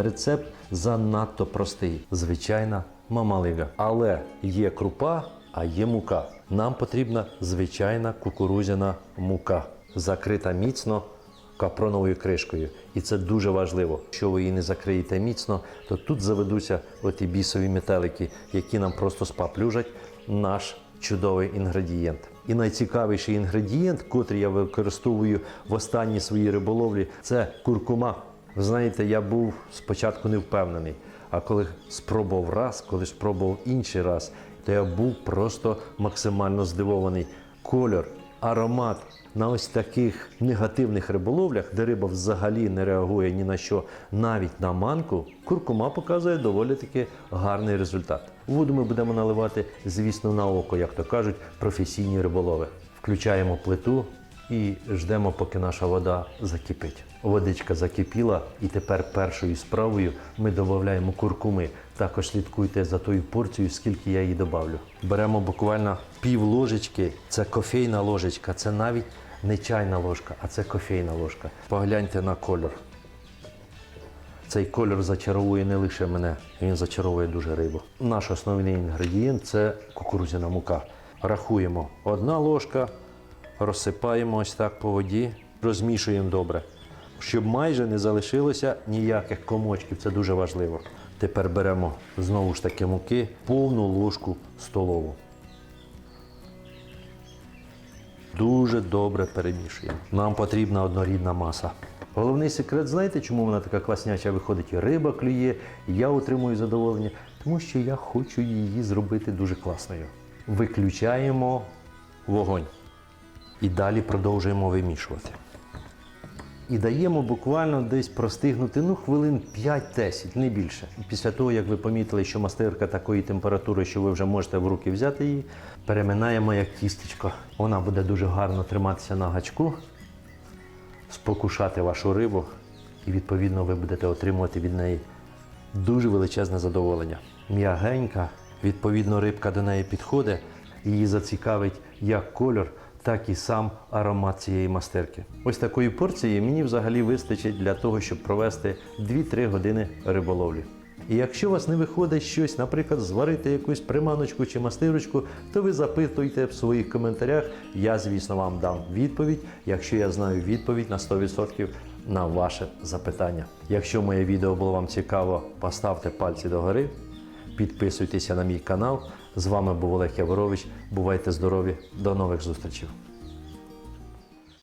Рецепт занадто простий. Звичайна мамалига. Але є крупа, а є мука. Нам потрібна звичайна кукурузяна мука, закрита міцно капроновою кришкою. І це дуже важливо. Якщо ви її не закриєте міцно, то тут заведуться оті бісові метелики, які нам просто спаплюжать наш чудовий інгредієнт. І найцікавіший інгредієнт, котрий я використовую в останній своїй риболовлі, це куркума. Ви знаєте, я був спочатку не впевнений, а коли спробував раз, коли спробував інший раз, то я був просто максимально здивований. Кольор, аромат на ось таких негативних риболовлях, де риба взагалі не реагує ні на що, навіть на манку, куркума показує доволі таки гарний результат. Воду ми будемо наливати, звісно, на око, як то кажуть, професійні риболови. Включаємо плиту і ждемо, поки наша вода закипить. Водичка закипіла, і тепер першою справою ми додаємо куркуми. Також слідкуйте за тою порцією, скільки я її добавлю. Беремо буквально пів ложечки, це кофейна ложечка, це навіть не чайна ложка, а це кофейна ложка. Погляньте на кольор. Цей кольор зачаровує не лише мене, він зачаровує дуже рибу. Наш основний інгредієнт це кукурудзяна мука. Рахуємо одна ложка, розсипаємо ось так по воді, розмішуємо добре, щоб майже не залишилося ніяких комочків. Це дуже важливо. Тепер беремо знову ж таки муки, повну ложку столову. Дуже добре перемішуємо. Нам потрібна однорідна маса. Головний секрет, знаєте, чому вона така класняча виходить? Риба клює, я отримую задоволення, тому що я хочу її зробити дуже класною. Виключаємо вогонь і далі продовжуємо вимішувати. І даємо буквально десь простигнути ну, хвилин 5-10, не більше. Після того, як ви помітили, що мастирка такої температури, що ви вже можете в руки взяти її, переминаємо як тістечко. Вона буде дуже гарно триматися на гачку, спокушати вашу рибу, і відповідно ви будете отримувати від неї дуже величезне задоволення. М'ягенька, відповідно, рибка до неї підходить, її зацікавить як кольор, так і сам аромат цієї мастерки. Ось такої порції мені взагалі вистачить для того, щоб провести 2-3 години риболовлі. І якщо у вас не виходить щось, наприклад, зварити якусь приманочку чи мастирочку, то ви запитуйте в своїх коментарях. Я, звісно, вам дам відповідь, якщо я знаю відповідь на 100% на ваше запитання. Якщо моє відео було вам цікаво, поставте пальці догори, підписуйтеся на мій канал. З вами був Олег Яворович. Бувайте здорові, до нових зустрічей.